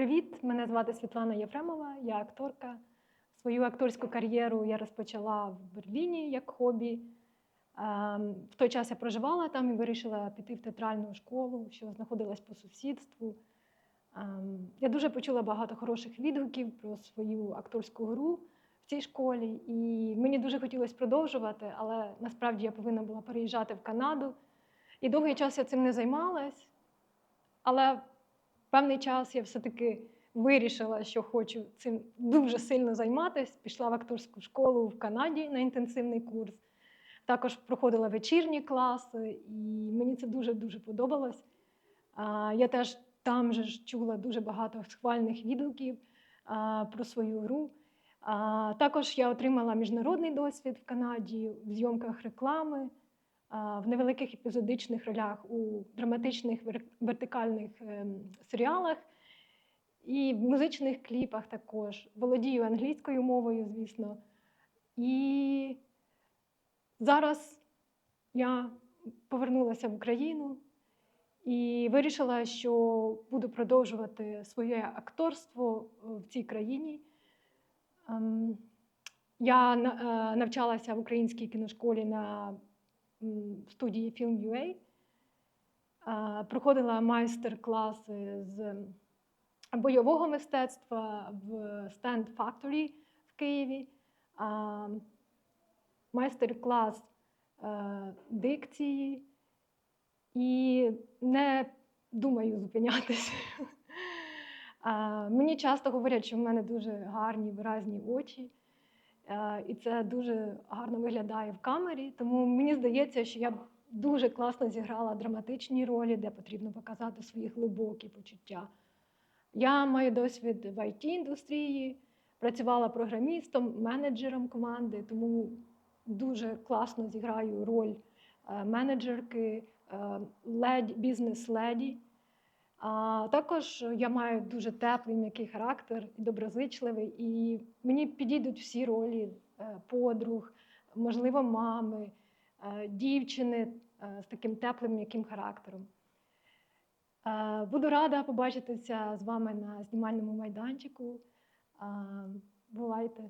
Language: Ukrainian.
Привіт, мене звати Світлана Єфремова, я акторка. Свою акторську кар'єру я розпочала в Берліні як хобі. Ем, В той час я проживала там і вирішила піти в театральну школу, що знаходилась по сусідству. Ем, Я дуже почула багато хороших відгуків про свою акторську гру в цій школі, і мені дуже хотілося продовжувати, але насправді я повинна була переїжджати в Канаду. І довгий час я цим не займалась. Але певний час я все-таки вирішила, що хочу цим дуже сильно займатися. Пішла в акторську школу в Канаді на інтенсивний курс. Також проходила вечірні класи, і мені це дуже-дуже подобалось. Я теж там же ж чула дуже багато схвальних відгуків про свою гру. Також я отримала міжнародний досвід в Канаді в зйомках реклами, в невеликих епізодичних ролях у драматичних вертикальних ем, серіалах і в музичних кліпах також. Володію англійською мовою, звісно. І зараз я повернулася в Україну і вирішила, що буду продовжувати своє акторство в цій країні. Ем, Я е, навчалася в українській кіношколі на студії Film.ua, проходила майстер-класи з бойового мистецтва в Stand Factory в Києві, майстер-клас е, дикції. І не думаю зупинятися. Мені часто говорять, що в мене дуже гарні виразні очі, і це дуже гарно виглядає в камері. Тому мені здається, що я дуже класно зіграла драматичні ролі, де потрібно показати свої глибокі почуття. Я маю досвід в it індустрії працювала програмістом, менеджером команди, тому дуже класно зіграю роль е, менеджерки, е, леді, бізнес-леді. А також я маю дуже теплий, м'який характер доброзичливий, і мені підійдуть всі ролі е, подруг, можливо, мами, е, дівчини е, з таким теплим, м'яким характером. Е, Буду рада побачитися з вами на знімальному майданчику. Е, Бувайте!